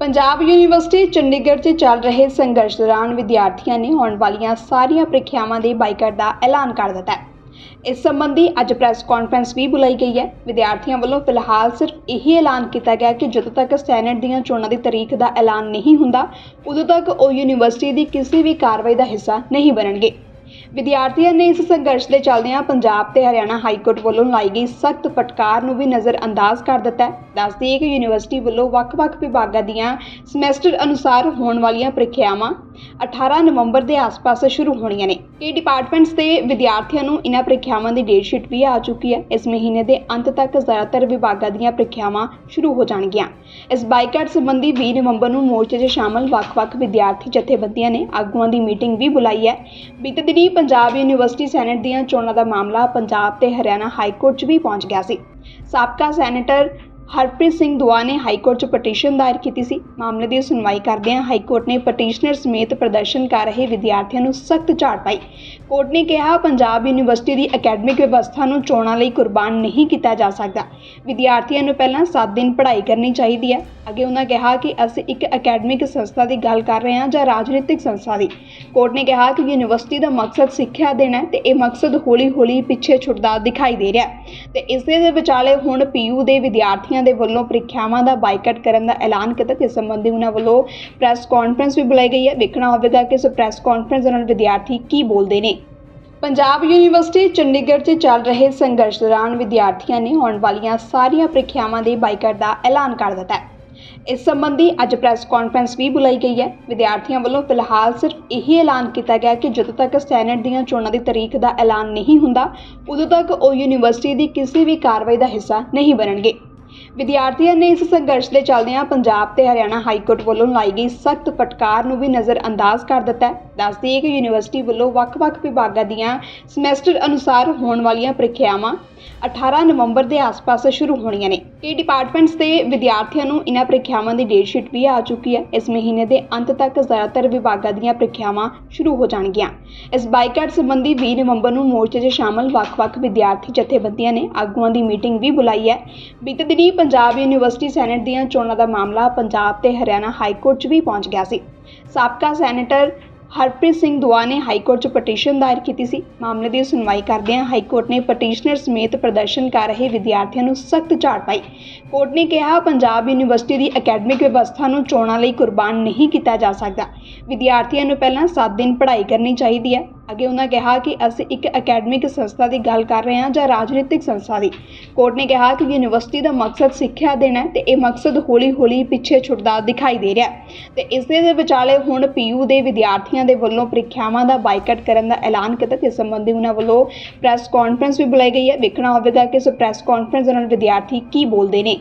Punjab university Chandigarh 'ਚ ਚੱਲ ਰਹੇ ਸੰਘਰਸ਼ ਦੌਰਾਨ ਵਿਦਿਆਰਥੀਆਂ ਨੇ ਆਉਣ ਵਾਲੀਆਂ ਸਾਰੀਆਂ ਪ੍ਰੀਖਿਆਵਾਂ ਦੇ ਬਾਈਕਾਟ ਦਾ ਐਲਾਨ ਕਰ ਦਿੱਤਾ ਹੈ। ਇਸ ਸੰਬੰਧੀ ਅੱਜ ਪ੍ਰੈਸ ਕਾਨਫਰੰਸ ਵੀ ਬੁਲਾਈ ਗਈ ਹੈ। ਵਿਦਿਆਰਥੀਆਂ ਵੱਲੋਂ ਫਿਲਹਾਲ ਸਿਰਫ ਇਹੀ ਐਲਾਨ ਕੀਤਾ ਗਿਆ ਕਿ ਜਦੋਂ ਤੱਕ ਸੈਨੇਟ ਦੀਆਂ ਚੋਣਾਂ ਦੀ ਤਾਰੀਖ ਦਾ ਐਲਾਨ ਨਹੀਂ ਹੁੰਦਾ, ਉਦੋਂ ਤੱਕ ਉਹ ਯੂਨੀਵਰਸਿਟੀ ਦੀ ਕਿਸੇ ਵੀ ਕਾਰਵਾਈ ਦਾ ਹਿੱਸਾ ਨਹੀਂ ਬਣਨਗੇ। ਵਿਦਿਆਰਥੀਆਂ ਨੇ ਇਸ ਸੰਘਰਸ਼ ਦੇ ਚੱਲਦਿਆਂ ਪੰਜਾਬ ਤੇ ਹਰਿਆਣਾ ਹਾਈ ਕੋਰਟ ਵੱਲੋਂ ਲਾਈ ਗਈ ਸਖਤ ਫਟਕਾਰ ਨੂੰ ਵੀ ਨਜ਼ਰਅੰਦਾਜ਼ ਕਰ ਦਿੱਤਾ ਹੈ। ਦੱਸਦੀ ਹੈ ਕਿ ਯੂਨੀਵਰਸਿਟੀ ਵੱਲੋਂ ਵੱਖ-ਵੱਖ ਵਿਭਾਗਾਂ ਦੀਆਂ ਸਮੈਸਟਰ ਅਨੁਸਾਰ ਹੋਣ ਵਾਲੀਆਂ ਪ੍ਰੀਖਿਆਵਾਂ 18 ਨਵੰਬਰ ਦੇ ਆਸ-ਪਾਸ ਸ਼ੁਰੂ ਹੋਣੀਆਂ ਨੇ। ਕਈ ਡਿਪਾਰਟਮੈਂਟਸ ਦੇ ਵਿਦਿਆਰਥੀਆਂ ਨੂੰ ਇਹਨਾਂ ਪ੍ਰੀਖਿਆਵਾਂ ਦੀ ਡੇਟ ਸ਼ੀਟ ਵੀ ਆ ਚੁੱਕੀ ਹੈ। ਇਸ ਮਹੀਨੇ ਦੇ ਅੰਤ ਤੱਕ ਜ਼ਿਆਦਾਤਰ ਵਿਭਾਗਾਂ ਦੀਆਂ ਪ੍ਰੀਖਿਆਵਾਂ ਸ਼ੁਰੂ ਹੋ ਜਾਣਗੀਆਂ। ਇਸ ਬਾਈਕਾਟ ਸੰਬੰਧੀ 20 ਨਵੰਬਰ ਨੂੰ ਮੋਰਚੇ 'ਚ ਸ਼ਾਮਲ ਵੱਖ-ਵੱਖ ਵਿਦਿਆਰਥੀ ਜਥੇਬੰਦੀਆਂ ਨੇ ਆਗੂਆਂ ਦੀ ਮੀਟਿੰਗ ਵੀ ਬੁਲਾਈ ਹੈ। ਬੀਤੇ ਦਿਨ ਪੰਜਾਬ ਯੂਨੀਵਰਸਿਟੀ ਸੈਨੇਟ ਦੀਆਂ ਚੋਣਾਂ ਦਾ ਮਾਮਲਾ ਪੰਜਾਬ ਤੇ ਹਰਿਆਣਾ ਹਾਈ ਕੋਰਟ 'ਚ ਵੀ ਪਹੁੰਚ ਗਿਆ ਸੀ। ਸਾਬਕਾ ਸੈਨੇਟਰ ਹਰਪ੍ਰੀਤ ਸਿੰਘ ਦੁਆ ਨੇ ਹਾਈ ਕੋਰਟ 'ਚ ਪਟੀਸ਼ਨ ਦਾਇਰ ਕੀਤੀ ਸੀ। ਮਾਮਲੇ ਦੀ ਸੁਣਵਾਈ ਕਰਦਿਆਂ ਹਾਈ ਕੋਰਟ ਨੇ ਪਟੀਸ਼ਨਰ ਸਮੇਤ ਪ੍ਰਦਰਸ਼ਨ ਕਰ ਰਹੇ ਵਿਦਿਆਰਥੀਆਂ ਨੂੰ ਸਖਤ ਝਾੜ ਪਾਈ। ਕੋਰਟ ਨੇ ਕਿਹਾ, ਪੰਜਾਬ ਯੂਨੀਵਰਸਿਟੀ ਦੀ ਅਕੈਡਮਿਕ ਵਿਵਸਥਾ ਨੂੰ ਚੋਣਾਂ ਲਈ ਕੁਰਬਾਨ ਨਹੀਂ ਕੀਤਾ ਜਾ ਸਕਦਾ। ਵਿਦਿਆਰਥੀਆਂ ਨੂੰ ਪਹਿਲਾਂ 7 ਦਿਨ ਪੜ੍ਹਾਈ ਕਰਨੀ ਚਾਹੀਦੀ ਹੈ। ਅੱਗੇ ਉਹਨਾਂ ਕਿਹਾ ਕਿ ਅਸੀਂ ਇੱਕ ਅਕੈਡਮਿਕ ਸੰਸਥਾ ਦੀ ਗੱਲ ਕਰ ਰਹੇ ਹਾਂ ਜਾਂ ਰਾਜਨੀਤਿਕ ਸੰਸਥਾ ਦੀ। ਕੋਰਟ ਨੇ ਕਿਹਾ ਕਿ ਯੂਨੀਵਰਸਿਟੀ ਦਾ ਮਕਸਦ ਸਿੱਖਿਆ ਦੇਣਾ ਹੈ ਤੇ ਇਹ ਮਕਸਦ ਹੌਲੀ-ਹੌਲੀ ਪਿੱਛੇ ਛੁੱਟਦਾ ਦਿਖਾਈ ਦੇ ਰਿਹਾ ਹੈ। ਤੇ ਇਸੇ ਦੇ ਵਿਚਾਲੇ ਹੁਣ ਪੀਯੂ ਦੇ ਵਿਦਿਆਰਥੀਆਂ ਦੇ ਵੱਲੋਂ ਪ੍ਰੀਖਿਆਵਾਂ ਦਾ ਬਾਈਕਾਟ ਕਰਨ ਦਾ ਐਲਾਨ ਕੀਤਾ ਤੇ ਸੰਬੰਧੀ ਉਹਨਾਂ ਵੱਲੋਂ ਪ੍ਰੈਸ ਕਾਨਫਰੰਸ ਵੀ ਬੁਲਾਈ ਗਈ ਹੈ। ਵੇਖਣਾ ਹੋਵੇਗਾ ਕਿ ਇਸ ਪ੍ਰੈਸ ਕਾਨਫਰੰਸ ਦੌਰਾਨ ਵਿਦਿਆਰਥੀ ਕੀ ਬੋਲਦੇ ਨੇ। ਪੰਜਾਬ ਯੂਨੀਵਰਸਿਟੀ ਚੰਡੀਗੜ੍ਹ 'ਚ ਚੱਲ ਰਹੇ ਸੰਘਰਸ਼ ਦੌਰਾਨ ਵਿਦਿਆਰਥੀਆਂ ਨੇ ਆਉਣ ਵਾਲੀਆਂ ਸਾਰੀਆਂ ਪ੍ਰੀਖਿਆਵਾਂ ਦੇ ਬਾਈਕਾਟ ਦਾ ਐਲਾਨ ਕਰ ਦਿੱਤਾ ਹੈ। ਇਸ ਸੰਬੰਧੀ ਅੱਜ ਪ੍ਰੈਸ ਕਾਨਫਰੰਸ ਵੀ ਬੁਲਾਈ ਗਈ ਹੈ। ਵਿਦਿਆਰਥੀਆਂ ਵੱਲੋਂ ਫਿਲਹਾਲ ਸਿਰਫ ਇਹੀ ਐਲਾਨ ਕੀਤਾ ਗਿਆ ਕਿ ਜਦੋਂ ਤੱਕ ਸੈਨੇਟ ਦੀਆਂ ਚੋਣਾਂ ਦੀ ਤਾਰੀਖ ਦਾ ਐਲਾਨ ਨਹੀਂ ਹੁੰਦਾ, ਉਦੋਂ ਤੱਕ ਉਹ ਯੂਨੀਵਰਸਿਟੀ ਦੀ ਕਿਸੇ ਵੀ ਕਾਰਵਾਈ ਦਾ ਹਿੱਸਾ ਨਹੀਂ ਬਣਨਗੇ। ਵਿਦਿਆਰਥੀਆਂ ਨੇ ਇਸ ਸੰਘਰਸ਼ ਦੇ ਚੱਲਦਿਆਂ ਪੰਜਾਬ ਤੇ ਹਰਿਆਣਾ ਹਾਈ ਕੋਰਟ ਵੱਲੋਂ ਲਾਈ ਗਈ ਸਖਤ ਫਟਕਾਰ ਨੂੰ ਵੀ ਨਜ਼ਰਅੰਦਾਜ਼ ਕਰ ਦਿੱਤਾ ਹੈ। ਦੱਸਦੀ ਹੈ ਕਿ ਯੂਨੀਵਰਸਿਟੀ ਵੱਲੋਂ ਵੱਖ-ਵੱਖ ਵਿਭਾਗਾਂ ਦੀਆਂ ਸਮੈਸਟਰ ਅਨੁਸਾਰ ਹੋਣ ਵਾਲੀਆਂ ਪ੍ਰੀਖਿਆਵਾਂ 18 ਨਵੰਬਰ ਦੇ ਆਸ-ਪਾਸ ਸ਼ੁਰੂ ਹੋਣੀਆਂ ਨੇ। ਕਈ ਡਿਪਾਰਟਮੈਂਟਸ ਦੇ ਵਿਦਿਆਰਥੀਆਂ ਨੂੰ ਇਹਨਾਂ ਪ੍ਰੀਖਿਆਵਾਂ ਦੀ ਡੇਟ ਸ਼ੀਟ ਵੀ ਆ ਚੁੱਕੀ ਹੈ। ਇਸ ਮਹੀਨੇ ਦੇ ਅੰਤ ਤੱਕ ਜ਼ਿਆਦਾਤਰ ਵਿਭਾਗਾਂ ਦੀਆਂ ਪ੍ਰੀਖਿਆਵਾਂ ਸ਼ੁਰੂ ਹੋ ਜਾਣਗੀਆਂ। ਇਸ ਬਾਈਕਾਟ ਸੰਬੰਧੀ 20 ਨਵੰਬਰ ਨੂੰ ਮੋਰਚੇ 'ਚ ਸ਼ਾਮਲ ਵੱਖ-ਵੱਖ ਵਿਦਿਆਰਥੀ ਜਥੇਬੰਦੀਆਂ ਨੇ ਆਗੂਆਂ ਦੀ ਮੀਟਿੰਗ ਵੀ ਬੁਲਾਈ ਹੈ। ਬੀਤੇ ਦਿਨੀ ਪੰਜਾਬ ਯੂਨੀਵਰਸਿਟੀ ਸੈਨੇਟ ਦੀਆਂ ਚੋਣਾਂ ਦਾ ਮਾਮਲਾ ਪੰਜਾਬ ਤੇ ਹਰਿਆਣਾ ਹਾਈ ਕੋਰਟ 'ਚ ਵੀ ਪਹੁੰਚ ਗਿਆ ਸੀ। ਸਾਬਕਾ ਸੈਨੇਟਰ ਹਰਪ੍ਰੀਤ ਸਿੰਘ ਦੁਆ ਨੇ ਹਾਈ ਕੋਰਟ 'ਚ ਪਟੀਸ਼ਨ ਦਾਇਰ ਕੀਤੀ ਸੀ। ਮਾਮਲੇ ਦੀ ਸੁਣਵਾਈ ਕਰਦਿਆਂ ਹਾਈ ਕੋਰਟ ਨੇ ਪਟੀਸ਼ਨਰ ਸਮੇਤ ਪ੍ਰਦਰਸ਼ਨ ਕਰ ਰਹੇ ਵਿਦਿਆਰਥੀਆਂ ਨੂੰ ਸਖਤ ਝਾੜ ਪਾਈ। ਕੋਰਟ ਨੇ ਕਿਹਾ, ਪੰਜਾਬ ਯੂਨੀਵਰਸਿਟੀ ਦੀ ਅਕੈਡਮਿਕ ਵਿਵਸਥਾ ਨੂੰ ਚੋਣਾਂ ਲਈ ਕੁਰਬਾਨ ਨਹੀਂ ਕੀਤਾ ਜਾ ਸਕਦਾ। ਵਿਦਿਆਰਥੀਆਂ ਨੂੰ ਪਹਿਲਾਂ 7 ਦਿਨ ਪੜ੍ਹਾਈ ਕਰਨੀ ਚਾਹੀਦੀ ਹੈ। ਅੱਗੇ ਉਹਨਾਂ ਕਿਹਾ ਕਿ ਅਸੀਂ ਇੱਕ ਅਕੈਡਮਿਕ ਸੰਸਥਾ ਦੀ ਗੱਲ ਕਰ ਰਹੇ ਹਾਂ ਜਾਂ ਰਾਜਨੀਤਿਕ ਸੰਸਥਾ ਦੀ। ਕੋਰਟ ਨੇ ਕਿਹਾ ਕਿ ਯੂਨੀਵਰਸਿਟੀ ਦਾ ਮਕਸਦ ਸਿੱਖਿਆ ਦੇਣਾ ਹੈ ਤੇ ਇਹ ਮਕਸਦ ਹੌਲੀ-ਹੌਲੀ ਪਿੱਛੇ ਛੁੱਟਦਾ ਦਿਖਾਈ ਦੇ ਰਿਹਾ ਹੈ। ਤੇ ਇਸੇ ਦੇ ਵਿਚਾਲੇ ਹੁਣ ਪੀਯੂ ਦੇ ਵਿਦਿਆਰਥੀਆਂ ਦੇ ਵੱਲੋਂ ਪ੍ਰੀਖਿਆਵਾਂ ਦਾ ਬਾਈਕਾਟ ਕਰਨ ਦਾ ਐਲਾਨ ਕੀਤਾ ਤੇ ਇਸ ਸੰਬੰਧੀ ਉਹਨਾਂ ਵੱਲੋਂ ਪ੍ਰੈਸ ਕਾਨਫਰੰਸ ਵੀ ਬੁਲਾਈ ਗਈ ਹੈ। ਵੇਖਣਾ ਹੋਵੇਗਾ ਕਿ ਇਸ ਪ੍ਰੈਸ ਕਾਨਫਰੰਸ ਦੌਰਾਨ ਵਿਦਿਆਰਥੀ ਕੀ ਬੋਲਦੇ ਨੇ।